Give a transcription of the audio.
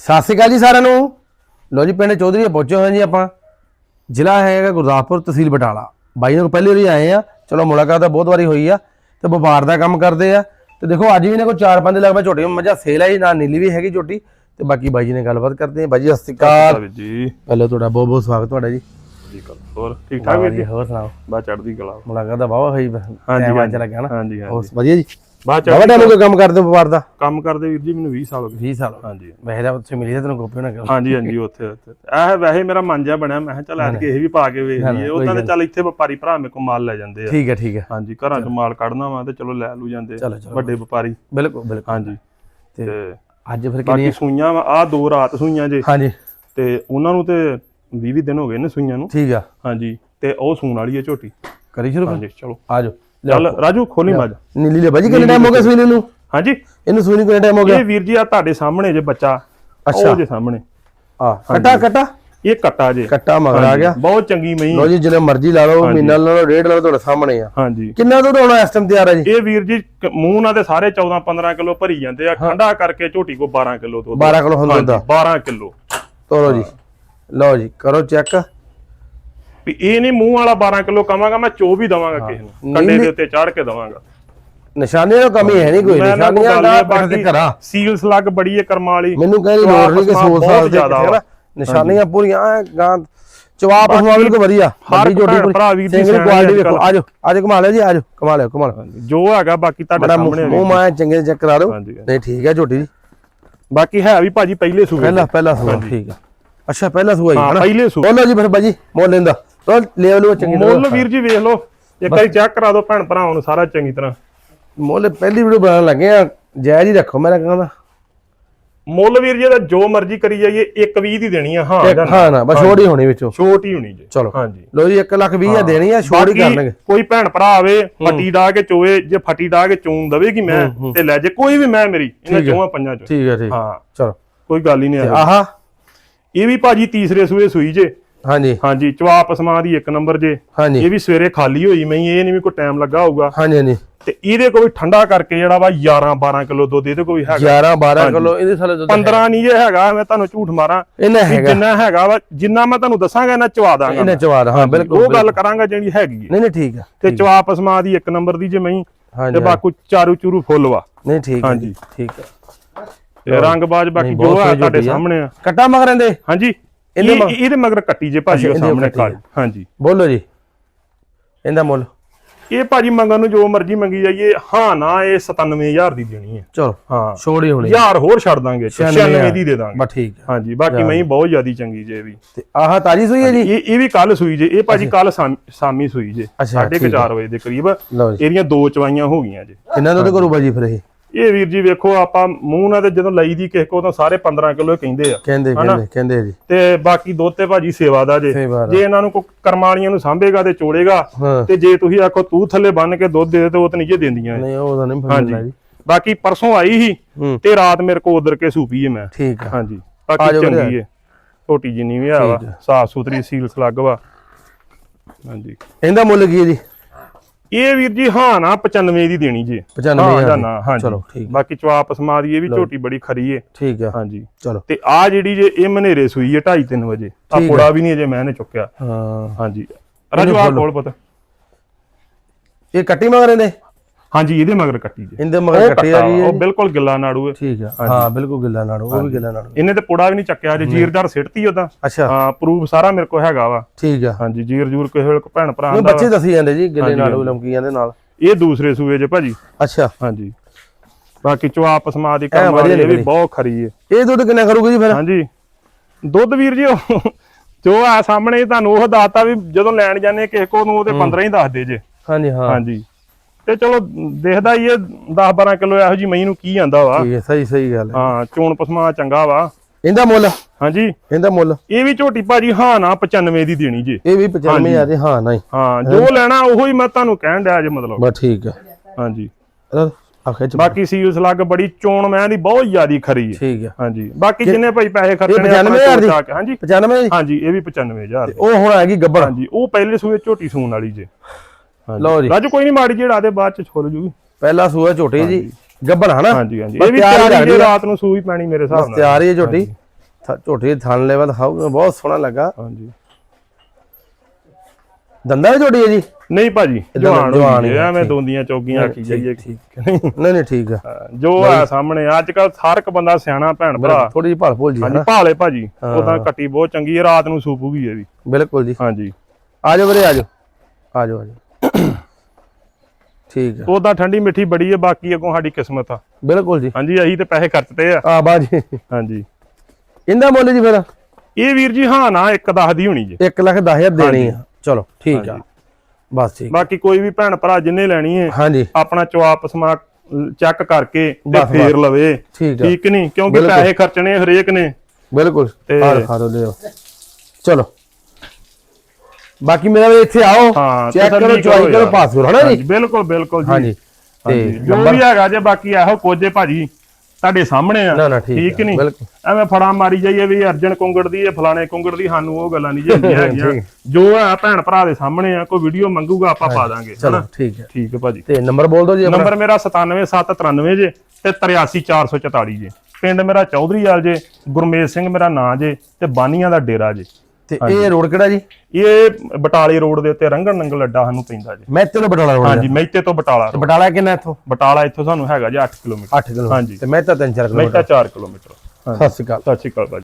ਸਤਿ ਸ਼੍ਰੀ ਅਕਾਲ ਜੀ ਸਾਰਿਆਂ ਨੂੰ। ਲੋ ਜੀ ਪਿੰਡ ਚੌਧਰੀ ਪਹੁੰਚੇ ਹੋਏ ਜੀ ਆਪਾਂ। ਜ਼ਿਲ੍ਹਾ ਹੈਗਾ ਗੁਰਦਾਸਪੁਰ ਤਹਿਸੀਲ ਬਟਾਲਾ। ਬਾਈ ਨੂੰ ਪਹਿਲੀ ਵਾਰੀ ਆਏ ਆ ਚਲੋ ਮੁਲਾਕਾਤ ਤਾਂ ਬਹੁਤ ਵਾਰੀ ਹੋਈ ਆ ਤੇ ਵਪਾਰ ਦਾ ਕੰਮ ਕਰਦੇ ਆ। ਤੇ ਦੇਖੋ ਅੱਜ ਵੀ ਨੇ ਕੋਈ ਚਾਰ ਪੰਜ ਲਗਭਗ ਝੋਟੀਆਂ ਮੱਝਾਂ ਸੇਲ ਆਈ ਨਾਲ ਨੀਲੀ ਵੀ ਹੈਗੀ ਝੋਟੀ। ਤੇ ਬਾਕੀ ਬਾਈ ਜੀ ਨੇ ਗੱਲਬਾਤ ਕਰਦੇ ਆ। ਬਾਈ ਜੀ ਸਤਿ ਸ਼੍ਰੀ ਅਕਾਲ। ਜੀ। ਪਹਿਲਾਂ ਤੁਹਾਡਾ ਬਹੁਤ ਬਹੁਤ ਸਵਾਗਤ ਤੁਹਾਡਾ ਜੀ। ਜੀ ਕਰ ਹੋਰ ਠੀਕ ਠਾਕ ਵੀਰ ਜੀ? ਹੋਰ ਸੁਣਾਓ? ਬਾ ਚੜਦੀ ਕਲਾ। ਮੁਲਾਕਾਤ ਦਾ ਵਾਵਾ ਹੋਈ ਹਾਂਜੀ, ਅੱਜ ਲੱਗਿਆ ਨਾ। ਹਾਂਜੀ ਹੋਰ ਹਾਂਜੀ ਵਧੀਆ ਜੀ? ਬਾ ਬਾਵਾ ਚੜਦੀ ਟਾਈਮ ਕੋਈ ਕੰਮ ਕਰਦੇ ਹੋ ਵਪਾਰ ਦਾ? ਕੰਮ ਕਰਦੇ ਵੀਰ ਜੀ ਮੈਨੂੰ 20 ਸਾਲ ਹੋ ਗਏ। 20 ਸਾਲ ਹਾਂਜੀ। ਵੈਸੇ ਤਾਂ ਉੱਥੇ ਮਿਲੀ ਤਾਂ ਤੈਨੂੰ ਕੋਪੀ ਨਾ ਹਾਂਜੀ ਹਾਂਜੀ ਉੱਥੇ ਉੱਥੇ। ਇਹ ਵੈਸੇ ਮੇਰਾ ਮਨ ਜਿਹਾ ਬਣਿਆ ਮੈਂ ਕਿਹਾ ਚੱਲ ਅੱਜ ਇਹ ਵੀ ਪਾ ਕੇ ਵੇਖ ਲਈਏ। ਉਦਾਂ ਤੇ ਚੱਲ ਇੱਥੇ ਵਪਾਰੀ ਭਰਾ ਮੇਰੇ ਕੋਲ ਮਾਲ ਲੈ ਜਾਂਦੇ ਆ। ਠੀਕ ਹੈ ਠੀਕ ਹੈ। ਹਾਂਜੀ ਘਰਾਂ 'ਚ ਮਾਲ ਕੱਢਣਾ ਵਾ ਤੇ ਚਲੋ ਲੈ ਲੂ ਜਾਂਦੇ ਵੱਡੇ ਵਪਾਰੀ। ਬਿਲਕੁਲ ਬਿਲਕੁਲ। ਹਾਂਜੀ। ਤੇ ਅੱਜ ਫਿਰ ਕਿੰਨੀ ਬਾਕੀ ਸੂਈਆਂ ਆ ਦੋ ਰਾਤ ਸੂਈਆਂ ਜੇ। ਹਾਂਜੀ। ਤੇ ਉਹਨਾਂ ਨੂੰ ਤੇ 20 20 ਦਿਨ ਹੋ ਗਏ ਨੇ ਸੂਈਆਂ ਨੂੰ। ਠੀਕ ਆ। ਹਾਂਜੀ ਤੇ ਉਹ ਸੂਣ ਵਾਲੀ ਹੈ ਝੋਟੀ। ਕਰੀ ਸ਼ੁਰੂ ਹਾਂਜੀ ਚਲੋ। ਆ ਜਾਓ। ਚੱਲ ਰਾਜੂ ਖੋਲੀ ਮੱਝ। ਨੀਲੀ ਲੈ ਬਾਜੀ ਕਿੰਨੇ ਟਾਈਮ ਹੋ ਗਿਆ ਸੂਈ ਨੂੰ? ਹਾਂਜੀ। ਇਹਨੂੰ ਸੂਈ ਨੂੰ ਕਿੰਨੇ ਟਾਈਮ ਹੋ ਗਿਆ? ਇਹ ਵੀਰ ਜੀ ਆ ਤੁਹਾਡੇ ਸਾਹਮਣੇ ਜੇ ਬੱਚਾ ਅੱਛਾ। ਉਹ ਜੇ ਸਾਹਮਣੇ। ਆ ਕਟਾ ਕਟਾ? ਇਹ ਕੱਟਾ ਜੇ। ਕੱਟਾ ਮਗਰ ਆ ਗਿਆ। ਬਹੁਤ ਚੰਗੀ ਮਈ ਲੋ ਜੀ ਜਿੰਨੇ ਮਰਜ਼ੀ ਲਾ ਲਓ ਮਹੀਨਾ ਲਾ ਲਓ ਡੇਢ ਲਾ ਲਓ ਤੁਹਾਡੇ ਸਾਹਮਣੇ ਆ। ਹਾਂਜੀ। ਕਿੰਨਾ ਦੁੱਧ ਹੋਣਾ ਇਸ ਟਾਈਮ ਤਿਆਰ ਆ ਜੀ? ਇਹ ਵੀਰ ਜੀ ਮੂੰਹ ਨਾਲ ਤੇ ਸਾਰੇ 14 15 ਕਿਲੋ ਭਰੀ ਜਾਂਦੇ ਆ। ਠੰਡਾ ਕਰਕੇ ਝੋਟੀ ਕੋ 12 ਕਿਲੋ ਦੁੱਧ। 12 ਕਿਲੋ ਹੁੰਦਾ। ਹਾਂਜੀ, ਦੁੱਧ 12 ਕਿਲੋ। ਤੋਰੋ ਜੀ। ਲਓ ਜੀ ਕਰੋ ਚੈੱਕ। ਵੀ ਇਹ ਨਹੀਂ ਮੂੰਹ ਵਾਲਾ 12 ਕਿਲੋ ਕਵਾਂਗਾ ਮੈਂ ਚੋ ਵੀ ਦਵਾਂਗਾ ਕਿਸੇ ਨੂੰ। ਕੰਡੇ ਦੇ ਉੱਤੇ ਚਾੜ ਕੇ ਦਵਾਂਗਾ। ਨਿਸ਼ਾਨੀਆਂ ਦੀ ਕਮੀ ਹੈ ਨਹੀਂ ਕੋਈ ਨਾ ਨਿਸ਼ਾਨੀਆਂ ਦਾ ਬਾਕੀ ਕਰਾ ਸੀਲ ਸਲੱਗ ਬੜੀ ਹੈ ਕਰਮਾਂ ਵਾਲੀ। ਮੈਨੂੰ ਕਹਿੰਦੀ ਲੋੜ ਨਹੀਂ ਕਿ ਚਵਾਪ ਸੋਲ ਜ਼ਿਆਦਾ। ਨਾ ਨਿਸ਼ਾਨੀਆਂ ਪੂਰੀਆਂ ਗਾਂ ਚਵਾਪ ਉਸ ਮਾਮਲੇ ਕੋ ਵਧੀਆ। ਹਰ ਭੈਣ ਭਰਾ ਵੀਰ ਦੀ ਕੁਆਲਿਟੀ ਵੇਖੋ। ਆਜੋ ਆਜੋ ਕਮਾ ਲਿਓ ਜੀ ਆਜੋ ਕਮਾ ਲਿਓ ਕਮਾ ਲਿਓ। ਜੋ ਹੈਗਾ ਬਾਕੀ ਤੁਹਾਡੇ ਸਾਹਮਣੇ ਮੂੰਹ। ਮਾਇਆ ਚੰਗੇ ਚੈੱਕ ਕਰਾ ਦਿਓ। ਨਹੀਂ ਠੀਕ ਹੈ ਝੋਟੀ ਜੀ। ਬਾਕੀ ਹੈ ਵੀ ਭਾਜੀ ਪਹਿਲੇ ਸੂਬੇ ਪਹਿਲਾ ਪਹਿਲਾ ਸੂਆ ਠੀਕ ਆ ਅੱਛਾ ਪਹਿਲਾ ਸੂਆ ਹੀ ਹਾਂ ਨਾ? ਪਹਿਲੇ ਸੂਬੇ ਬੋਲੋ ਜੀ ਫਿਰ ਬਾਜੀ ਮੁੱਲ ਲੈਂਦਾ। ਚਲ ਲੈ ਲਓ ਚੰਗੀ ਤਰ੍ਹਾਂ। ਮੁੱਲ ਵੀਰ ਜੀ ਵੇਖ ਲਓ ਇੱਕ ਵਾਰੀ ਚੈੱਕ ਕਰਾ ਦਿਓ ਭੈਣ ਭਰਾਵਾਂ ਨੂੰ ਸਾਰਾ ਚੰਗੀ ਤਰ੍ਹਾਂ। ਮੁੱਲ ਪਹਿਲੀ ਵੀਡੀਓ ਬਣਾਉਣ ਲੱਗੇ ਆ ਜਾਇਜ਼ ਹੀ ਰੱਖੋ ਮੈਂ ਕਹਿੰਦਾ। ਮੁੱਲ ਵੀਰ ਜੀ ਦਾ ਜੋ ਮਰਜ਼ੀ ਕਰੀ ਜਾਈਏ 120 ਦੀ ਦੇਣੀ ਆ ਹਾਂ। ਹਾਂ ਨਾ ਬਸ ਛੋੜੀ ਹੋਣੀ ਵਿੱਚੋਂ। ਛੋਟ ਹੋਣੀ ਜੀ। ਚਲੋ। ਹਾਂਜੀ। ਲੋ ਜੀ 1 ਲੱਖ 20 ਆ ਦੇਣੀ ਆ ਬਾਕੀ ਕਰਨਗੇ ਕੋਈ ਭੈਣ ਭਰਾ ਆਵੇ ਫੱਟੀ ਡਾ ਕੇ ਚੋਏ ਜੇ ਫੱਟੀ ਡਾ ਕੇ ਚੂਨ ਦਵੇਗੀ ਮੈਂ ਤੇ ਲੈ ਜੇ ਕੋਈ ਵੀ ਮੈਂ ਮੇਰੀ ਇਹਨਾਂ ਚੋਹਾਂ ਪੰਜਾਂ ਚੋਂ। ਠੀਕ ਹੈ ਠੀਕ। ਹਾਂ। ਚਲੋ। ਕੋਈ ਗੱਲ ਹੀ ਨਹੀਂ ਆਹਾ। ਇਹ ਵੀ ਭਾਜੀ ਤੀਸਰੇ ਸੂਏ ਸੂਈ ਜੇ। ਹਾਂਜੀ। ਹਾਂਜੀ ਚਵਾਪ ਸਮਾ ਦੀ ਇੱਕ ਨੰਬਰ ਜੇ। ਇਹ ਵੀ ਸਵੇਰੇ ਖਾਲੀ ਹੋਈ ਮੈਂ ਇਹ ਨਹੀਂ ਵੀ ਕੋਈ ਟਾਈਮ ਲੱਗਾ ਹੋਊਗਾ। ਹਾਂਜੀ ਹਾਂਜੀ। ਤੇ ਇਹਦੇ ਕੋਈ ਠੰਡਾ ਕਰਕੇ ਜਿਹੜਾ ਵਾ 11 12 ਕਿਲੋ ਦੁੱਧ ਇਹਦੇ ਕੋਈ ਹੈਗਾ। 11 12 ਕਿਲੋ ਇਹਦੇ ਸਾਲੇ ਦੁੱਧ 15 ਨਹੀਂ ਜੇ ਹੈਗਾ ਮੈਂ ਤੁਹਾਨੂੰ ਝੂਠ ਮਾਰਾਂ। ਇਹਨਾਂ ਹੈਗਾ। ਜਿੰਨਾ ਹੈਗਾ ਵਾ ਜਿੰਨਾ ਮੈਂ ਤੁਹਾਨੂੰ ਦੱਸਾਂਗਾ ਇਹਨਾਂ ਚਵਾ ਦਾਂਗਾ ਇਹਨੇ ਚਵਾਰ ਹਾਂ ਬਿਲਕੁਲ ਉਹ ਗੱਲ ਕਰਾਂਗਾ ਜਿਹੜੀ ਹੈਗੀ ਨਹੀਂ ਨਹੀਂ ਠੀਕ ਹੈ ਤੇ ਚਵਾਪ ਸਮਾ ਦੀ ਇੱਕ ਨੰਬਰ ਦੀ ਜੇ ਮੈਂ ਤੇ ਬਾਕੀ ਚਾਰੂ ਚੂਰੂ ਫੁੱਲ ਵਾ। ਨਹੀਂ ਠੀਕ ਹੈ ਹਾਂਜੀ। ਠੀਕ ਹੈ। ਤੇ ਰੰਗਬਾਜ਼ ਬਾਕੀ ਜੋ ਆ ਤੁਹਾਡੇ ਆ। ਸਾਹਮਣੇ ਆ। ਕੱਟਾ ਮਗਰਾਂ ਦੇ ਹਾਂਜੀ। ਇਹਦੇ ਇਹ- ਇਹਦੇ ਮਗਰ ਕੱਟੀ ਜੇ ਭਾਜੀ ਉਹ ਅੱਛਾ, ਇਹਦੇ ਸਾਹਮਣੇ ਕੱਟੀ। ਕਾਲੀ। ਹਾਂਜੀ। ਬੋਲੋ ਜੀ। ਇਹਦਾ ਮੁੱਲ? ਇਹ ਭਾਜੀ ਮੰਗਣ ਨੂੰ ਜੋ ਮਰਜ਼ੀ ਮੰਗੀ ਜਾਈਏ ਹਾਂ ਨਾ ਇਹ 97000 ਦੀ ਦੇਣੀ ਹੈ। ਚਲੋ ਹਾਂ। ਛੋੜੀ ਹੋਣੀ ਯਾਰ ਹੋਰ ਛੱਡ ਦਾਂਗੇ 96 ਦੀ ਦੇ ਦਾਂਗੇ। ਬਸ ਠੀਕ ਹੈ। ਹਾਂਜੀ ਬਾਕੀ ਮੈਂ ਬਹੁਤ ਜ਼ਿਆਦੀ ਚੰਗੀ ਜੇ ਵੀ। ਤੇ ਆਹ ਤਾਜੀ ਸੂਈ ਹੈ ਜੀ? ਇਹ ਇਹ ਵੀ ਕੱਲ ਸੂਈ ਜੇ। ਇਹ ਭਾਜੀ ਕੱਲ ਸ਼ਾਮੀ ਸੂਈ ਜੇ। ਅੱਛਾ, 4:30 ਵਜੇ ਦੇ ਕਰੀਬ। ਲਓ ਜੀ। ਇਹਦੀਆਂ ਦੋ ਚਵਾਈਆਂ ਹੋ ਗਈਆਂ ਜੇ। ਕਿੰਨਾ ਦੁੱਧ ਕਰੂ ਬਾਜੀ ਫਿਰ ਇਹ? ਇਹ ਵੀਰ ਜੀ ਵੇਖੋ ਆਪਾਂ ਮੂੰਹ ਨਾਲ ਤੇ ਜਦੋਂ ਲਈ ਦੀ ਕਿਸੇ ਕੋ ਤਾਂ ਸਾਰੇ 15 ਕਿਲੋ ਕਹਿੰਦੇ ਆ। ਕਹਿੰਦੇ ਕਹਿੰਦੇ ਕਹਿੰਦੇ ਜੀ। ਤੇ ਬਾਕੀ ਦੁੱਧ ਤੇ ਭਾਜੀ ਸੇਵਾ ਦਾ ਜੇ। ਜੇ ਇਹਨਾਂ ਨੂੰ ਕੋਈ ਕਰਮਾਲੀਆਂ ਨੂੰ ਸਾਂਭੇਗਾ ਤੇ ਚੋੜੇਗਾ ਤੇ ਜੇ ਤੁਸੀਂ ਆਖੋ ਤੂੰ ਥੱਲੇ ਬੰਨ ਕੇ ਦੁੱਧ ਦੇ ਦੇ ਤੇ ਉਹ ਤਾਂ ਨਹੀਂ ਦਿੰਦੀਆਂ। ਨਹੀਂ ਉਹ ਤਾਂ ਨਹੀਂ ਫਰਮਾਨਾ ਜੀ। ਬਾਕੀ ਪਰਸੋਂ ਆਈ ਸੀ ਤੇ ਰਾਤ ਮੇਰੇ ਕੋ ਉਧਰ ਕੇ ਸੂਪੀ ਹੈ ਮੈਂ। ਠੀਕ ਆ। ਹਾਂਜੀ। ਬਾਕੀ ਚੰਗੀ ਹੈ ਛੋਟੀ ਜਿੰਨੀ ਵੀ ਆ ਸਾਫ਼ ਸੁਥਰੀ ਸੀਲ ਸਲੱਗ ਵਾ। ਹਾਂਜੀ। ਇਹਦਾ ਮੁੱਲ ਕੀ ਹੈ ਜੀ? ਇਹ ਵੀਰ ਜੀ ਹਾਂ ਨਾ 95 ਦੀ ਦੇਣੀ ਜੀ। 95 ਹਾਂ। ਨਾ ਹਾਂਜੀ। ਚਲੋ, ਠੀਕ। ਬਾਕੀ ਚਵਾਪ ਸਮਾ ਦੀ ਇਹ ਵੀ ਝੋਟੀ ਬੜੀ ਖਰੀ ਏ। ਠੀਕ ਆ ਹਾਂਜੀ। ਚਲੋ। ਤੇ ਆ ਜਿਹੜੀ ਜੇ ਇਹ ਮਨੇਰੇ ਸੂਈ ਹੈ 2:30 3 ਵਜੇ। ਆ ਕੋੜਾ ਵੀ ਨਹੀਂ ਅਜੇ ਮੈਂ ਨੇ ਚੁੱਕਿਆ। ਹਾਂ। ਹਾਂਜੀ। ਰਾਜੂ ਆ ਕੋਲ ਪਤਾ। ਇਹ ਕੱਟੀ ਮਗਰ ਇਹਦੇ? ਹਾਂਜੀ ਇਹਦੇ ਮਗਰ ਕੱਟੀ ਜੇ। ਇਹਦੇ ਮਗਰ ਕੱਟੀ ਆ ਵਾ, ਉਹ ਬਿਲਕੁਲ ਗਿੱਲਾ ਨਾੜੂ ਹੈ। ਠੀਕ ਆ। ਹਾਂ ਬਿਲਕੁਲ ਗਿੱਲਾ ਨਾੜੂ ਉਹ ਵੀ ਗਿੱਲਾ ਨਾੜੂ। ਇਹਨੇ ਤੇ ਪੁੜਾ ਵੀ ਨਹੀਂ ਚੱਕਿਆ ਜੇ ਜੀਰਦਾਰ ਸਿੱਟਤੀ ਉਦਾਂ ਅੱਛਾ। ਹਾਂ ਪ੍ਰੂਫ ਸਾਰਾ ਮੇਰੇ ਕੋਲ ਹੈਗਾ ਵਾ। ਠੀਕ ਆ। ਹਾਂਜੀ ਜੀਰ ਜੂਰ ਕਿਸੇ ਵੇਲੇ ਕੋਈ ਭੈਣ ਭਰਾ ਦਾ ਬੱਚੇ ਦੱਸੀ ਜਾਂਦੇ ਜੀ ਗਿੱਲੇ ਨਾੜੂ ਲਮਕੀਆਂ ਦੇ ਨਾਲ। ਇਹ ਦੂਸਰੇ ਸੂਏ ਜੇ ਭਾਜੀ। ਅੱਛਾ। ਹਾਂਜੀ। ਬਾਕੀ ਚਵਾਪ ਸਮਾ ਦੀ ਵਧੀਆ ਕਰਮਾਲੀ ਇਹ ਵੀ। ਬਹੁਤ ਖਰੀ ਏ। ਇਹ ਦੁੱਧ ਕਿੰਨਾ ਕਰੂਗੀ ਜੀ ਫਿਰ? ਹਾਂਜੀ। ਦੁੱਧ ਵੀਰ ਜੀ ਜੋ ਆ ਸਾਹਮਣੇ ਤੁਹਾਨੂੰ ਉਹ ਦੱਸਤਾ ਵੀ ਜਦੋਂ ਲੈਣ ਜਾਂਦੇ ਕਿਸੇ ਕੋ ਨੂੰ ਉਹਦੇ 15 ਹੀ ਦੱਸਦੇ ਜੇ। ਹਾਂਜੀ ਹਾਂ। ਹਾਂਜੀ। ਤੇ ਚਲੋ ਦੇਖਦਾ ਹੀ ਇਹ 10 12 ਕਿਲੋ ਇਹੋ ਜੀ ਮਈ ਨੂੰ ਕੀ ਆਂਦਾ ਵਾ। ਠੀਕ ਹੈ ਸਹੀ ਸਹੀ ਗੱਲ ਹੈ। ਹਾਂ ਚੋਣ ਪਸਮਾ ਚੰਗਾ ਵਾ। ਇਹਦਾ ਮੁੱਲ? ਹਾਂਜੀ। ਇਹਦਾ ਮੁੱਲ? ਇਹ ਵੀ ਝੋਟੀ ਭਾਜੀ ਹਾਂ ਨਾ 95 ਦੀ ਦੇਣੀ ਜੇ। ਇਹ ਵੀ 95 ਆ ਦੇ ਹਾਂ ਨਹੀਂ ਹਾਂ। ਜੋ ਲੈਣਾ ਉਹੋ ਹੀ ਮੈਂ ਤੁਹਾਨੂੰ ਕਹਿਣ ਡਿਆ ਜੇ ਮਤਲਬ। ਬਸ ਠੀਕ ਆ ਹਾਂਜੀ। ਆਖੇ ਚ ਬਾਕੀ ਸੀਲ ਸਲੱਗ ਬੜੀ ਚੋਣ ਮੈਂ ਦੀ ਬਹੁਤ ਜ਼ਿਆਦੀ ਖਰੀ ਹੈ। ਠੀਕ ਆ ਹਾਂਜੀ। ਬਾਕੀ ਜਿੰਨੇ ਭਾਈ ਪੈਸੇ ਖਰਚਣੇ 95,000 ਦੀ? ਹਾਂਜੀ। 95 ਜੀ ਹਾਂਜੀ ਇਹ ਵੀ 95000 ਦੀ। ਉਹ ਹੁਣ ਹੈਗੀ ਗੱਬੜ। ਹਾਂਜੀ ਉਹ ਪਹਿਲੇ ਸੂਏ ਝੋਟੀ ਸੂਣ ਵਾਲੀ ਜੇ। ਲਓ ਜੀ। ਰਾਜੂ ਕੋਈ ਨਹੀਂ ਮਾੜੀ ਜਿਹੜਾ ਦੇ ਬਾਅਦ ਚ ਛੋਲ ਜੂਗੀ। ਪਹਿਲਾ ਸੂਆ ਝੋਟੀ ਜੀ ਗੱਬੜ ਹਨਾ ਹਾਂਜੀ ਹਾਂਜੀ। ਇਹ ਵੀ ਤਿਆਰ ਜੇ। ਰਾਤ ਨੂੰ ਸੂਈ ਪੈਣੀ ਮੇਰੇ ਹਿਸਾਬ ਨਾਲ। ਤਿਆਰ ਹੀ ਝੋਟੀ। ਝੋਟੀ ਥਣ ਲੈਵਲ ਦਿਖਾਓਗੇ ਬਹੁਤ ਸੋਹਣਾ ਲੱਗਾ। ਹਾਂਜੀ। ਦੰਦਾਂ ਦੀ ਝੋਟੀ ਹੈ ਜੀ? ਨਹੀਂ ਭਾਜੀ ਜਵਾਨ ਜਵਾਨ ਐਵੇਂ। ਦੋਂਦੀਆਂ ਚੌਕੀਆਂ ਆਖੀ ਜਾਈਏ ਠੀਕ ਨਹੀਂ ਨਹੀਂ ਠੀਕ ਆ ਜੋ ਆ ਸਾਹਮਣੇ ਅੱਜ ਕੱਲ ਹਰ ਇੱਕ ਬੰਦਾ ਸਿਆਣਾ ਭੈਣ ਭਰਾ। ਥੋੜੀ ਜਿਹੀ ਭਾਲ ਭੁੱਲ ਜੀ ਹਾਂਜੀ ਭਾਲੇ ਭਾਜੀ ਉਦਾਂ ਕੱਟੀ ਬਹੁਤ ਚੰਗੀ ਹੈ ਰਾਤ ਨੂੰ ਸੂਪੂਗੀ ਇਹ ਵੀ। ਬਿਲਕੁਲ ਜੀ। ਹਾਂਜੀ। ਆ ਜਾਓ ਵੀਰੇ ਆ ਜਾਓ। ਆ ਜਾਓ ਆ ਜਾਓ। ਠੀਕ ਆ। ਉਦਾਂ ਠੰਡੀ ਮਿੱਠੀ ਬੜੀ ਹੈ ਬਾਕੀ ਅੱਗੋਂ ਸਾਡੀ ਕਿਸਮਤ ਆ। ਬਿਲਕੁਲ ਜੀ। ਹਾਂਜੀ ਅਸੀਂ ਤੇ ਪੈਸੇ ਖਰਚਤੇ ਆ। ਆ ਬਾਜੀ ਹਾਂਜੀ। ਇਹਦਾ ਮੁੱਲ ਜੀ ਫਿਰ? ਇਹ ਵੀਰ ਜੀ ਹਾਂ ਨਾ ਇੱਕ ਦਸ ਦੀ ਹੋਣੀ ਜੇ। 1 ਲੱਖ 10000 ਦੇਣੀ ਆ। ਚਲੋ ਠੀਕ ਆ। ਬਸ ਠੀਕ। ਬਾਕੀ ਕੋਈ ਵੀ ਭੈਣ ਭਰਾ ਜਿੰਨੇ ਲੈਣੀ ਹੈ ਹਾਂਜੀ। ਆਪਣਾ ਚਵਾਪ ਸਮਾ ਚੈੱਕ ਕਰਕੇ ਤੇ ਫੇਰ ਲਵੇ। ਠੀਕ ਨਹੀਂ? ਕਿਉਂਕਿ। ਪੈਸੇ ਖਰਚਣੇ ਹਰੇਕ ਨੇ। ਬਿਲਕੁਲ। ਤੇ- ਖਾ ਲਿਓ ਚਲੋ। ਬਾਕੀ ਮੇਰਾ ਵੀ ਇੱਥੇ ਆਓ ਹਾਂ ਚੈੱਕ ਕਰੋ ਚੁਆਈ ਕਰੋ ਯਾਰ। ਪਾਸ ਕਰੋ ਹਨਾ ਹਾਂਜੀ, ਜੀ ਬਿਲਕੁਲ ਬਿਲਕੁਲ ਜੀ। ਹਾਂਜੀ ਤੇ ਹਾਂਜੀ, ਜੋ ਵੀ ਹੈਗਾ ਜੇ ਬਾਕੀ ਇਹੋ ਹੈ ਭਾਜੀ ਤੁਹਾਡੇ ਸਾਹਮਣੇ ਆ। ਨਾ, ਠੀਕ ਆ, ਨਹੀਂ ਬਿਲਕੁਲ। ਐਵੇਂ ਫੜਾ ਮਾਰੀ ਜਾਈਏ ਵੀ ਅਰਜਨ ਕੁੰਗੜ ਦੀ ਹੈ ਫਲਾਣੇ ਕੁੰਗੜ ਦੀ ਸਾਨੂੰ ਉਹ ਗੱਲਾਂ ਨਹੀਂ ਜਾਂਦੀਆਂ ਹੈਗੀਆਂ। ਠੀਕ। ਜੋ ਹੈ ਭੈਣ ਭਰਾ ਦੇ ਸਾਹਮਣੇ ਆ ਕੋਈ ਵੀਡੀਓ ਮੰਗੂਗਾ ਆਪਾਂ ਪਾ ਦਾਂਗੇ ਚਲੋ ਹਨਾ? ਠੀਕ ਹੈ ਠੀਕ ਹੈ ਭਾਜੀ। ਤੇ ਨੰਬਰ ਬੋਲ ਦਿਓ ਜੀ ਆਪਣਾ। ਨੰਬਰ ਮੇਰਾ 97793 ਜੇ ਤੇ 83444 ਜੇ। ਪਿੰਡ ਮੇਰਾ ਚੌਧਰੀਵਾਲ ਜੇ ਗੁਰਮੇਜ ਸਿੰਘ ਮੇਰਾ ਨਾਂ ਜੇ ਤੇ ਬਾਨੀਆਂ ਦਾ ਡੇਰਾ ਜੇ। ਤੇ ਇਹ ਰੋਡ ਕਿਹੜਾ ਜੀ? ਇਹ ਬਟਾਲੇ ਰੋਡ ਦੇ ਉੱਤੇ ਰੰਗਣ ਨੰਗਲ ਅੱਡਾ ਸਾਨੂੰ ਪੈਂਦਾ ਜੇ। ਮੈਂ ਚਲੋ ਬਟਾਲਾ ਰੋਡ ਹਾਂਜੀ ਮਹਿਤੇ ਤੋਂ ਬਟਾਲਾ। ਬਟਾਲਾ ਕਿੰਨਾ ਇੱਥੋਂ? ਬਟਾਲਾ ਇੱਥੋਂ ਸਾਨੂੰ ਹੈਗਾ ਜੀ 8 ਕਿਲੋਮੀਟਰ। 8 ਕਿਲੋ ਹਾਂਜੀ। ਤੇ ਮੈਂ ਤਾਂ 3-4 ਮਹਿਤਾ ਕਿਲੋਮੀਟਰ। 4 ਕਿਲੋਮੀਟਰ। ਸਤਿ ਸ਼੍ਰੀ ਅਕਾਲ। ਸਤਿ ਸ਼੍ਰੀ ਅਕਾਲ